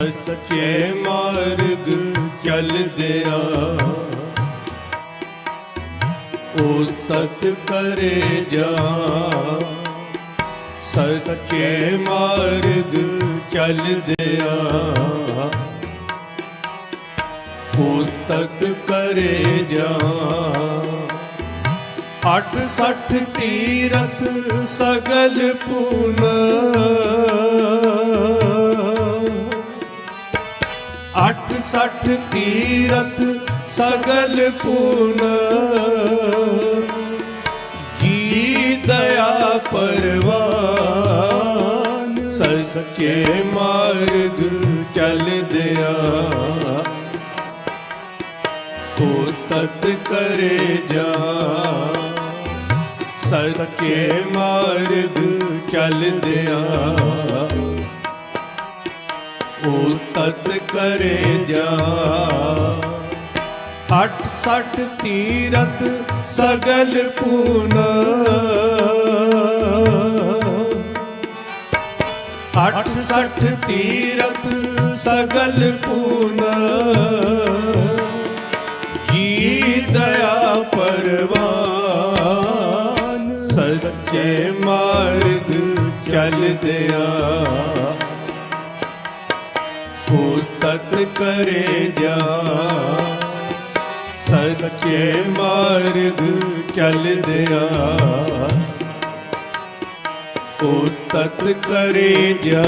ਸੱਚੇ ਮਾਰਗ ਚੱਲਦਿਆਂ ਉਸ ਤਤ ਕਰੇ ਜਾ। ਸੱਚੇ ਮਾਰਗ ਚੱਲਦਿਆਂ ਉਸ ਤਤ ਕਰੇ ਜਾ। ਅੱਠ ਸੱਠ ਤੀਰਥ ਸਗਲ ਪੂਨ ਅੱਠ ਸੱਠ ਤੀਰਥ ਸਗਲ ਪੂਨ ਜੀ ਦਇਆ ਪਰਵਾਨ, ਸੱਚੇ ਮਾਰਗ ਚੱਲਦਿਆਂ। ਉਸ ਤਤ ਕਰੇ ਜਾ ਸੱਚੇ ਮਾਰਗ ਚੱਲਦਿਆਂ। ਉਸ ਤਤ ਕਰੇ ਜਾ। ਅੱਠ ਸੱਠ ਤੀਰਥ ਸਗਲ ਪੂਨ। ਅੱਠ ਸਠ ਤੀਰਥ ਸਗਲ ਪੂਨ। ਜੀ ਦਇਆ ਪਰਵਾਨ। ਸੱਚੇ ਮਾਰਗ ਚੱਲਦਿਆਂ ਤਤ ਕਰੇ ਜਾ। ਸੱਚੇ ਮਾਰਗ ਚੱਲਦਿਆਂ ਉਸ ਤਤ ਕਰੇ ਜਾ।